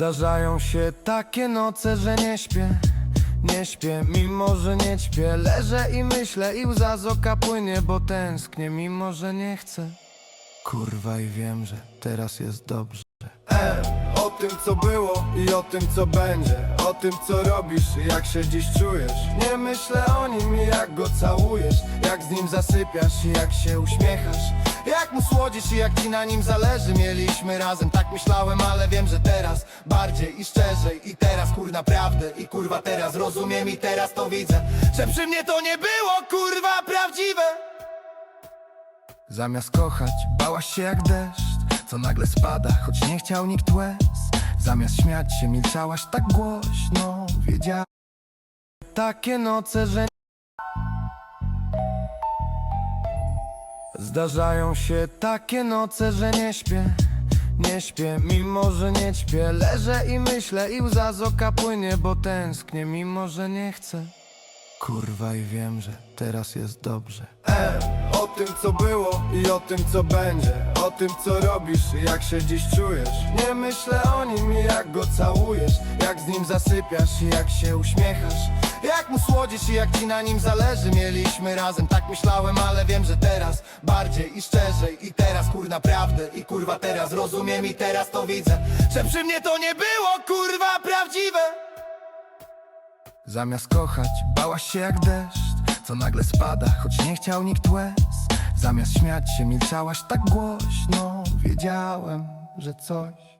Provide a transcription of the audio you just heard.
Zdarzają się takie noce, że nie śpię Nie śpię, mimo że nie śpię Leżę i myślę i łza z oka płynie Bo tęsknię, mimo że nie chcę. Kurwa i wiem, że teraz jest dobrze O tym co było i o tym co będzie. O tym co robisz i jak się dziś czujesz. Nie myślę o nim i jak go całujesz. Jak z nim zasypiasz i jak się uśmiechasz. Jak mu słodzisz i jak ci na nim zależy. Mieliśmy razem, tak myślałem, ale wiem, że teraz Bardziej i szczerzej. I teraz kur naprawdę I kurwa teraz rozumiem i teraz to widzę Że przy mnie to nie było kurwa prawdziwe. Zamiast kochać, bałaś się jak deszcz Co nagle spada, choć nie chciał nikt łez. Zamiast śmiać się, milczałaś tak głośno. Wiedziałem Takie noce, że Zdarzają się takie noce, że nie śpię Nie śpię, mimo że nie śpię Leżę i myślę i łza z oka płynie Bo tęsknię, mimo że nie chcę. Kurwa i wiem, że teraz jest dobrze. E, tym co było i o tym co będzie. O tym co robisz i jak się dziś czujesz. Nie myślę o nim i jak go całujesz. Jak z nim zasypiasz i jak się uśmiechasz. Jak mu słodzisz i jak ci na nim zależy. Mieliśmy razem, tak myślałem, ale wiem, że teraz Bardziej i szczerzej. I teraz kur naprawdę I kurwa teraz. Rozumiem i teraz to widzę Że przy mnie to nie było kurwa prawdziwe. Zamiast kochać, bałaś się jak deszcz Co nagle spada, choć nie chciał nikt łez Zamiast śmiać się, milczałaś tak głośno. Wiedziałem, że coś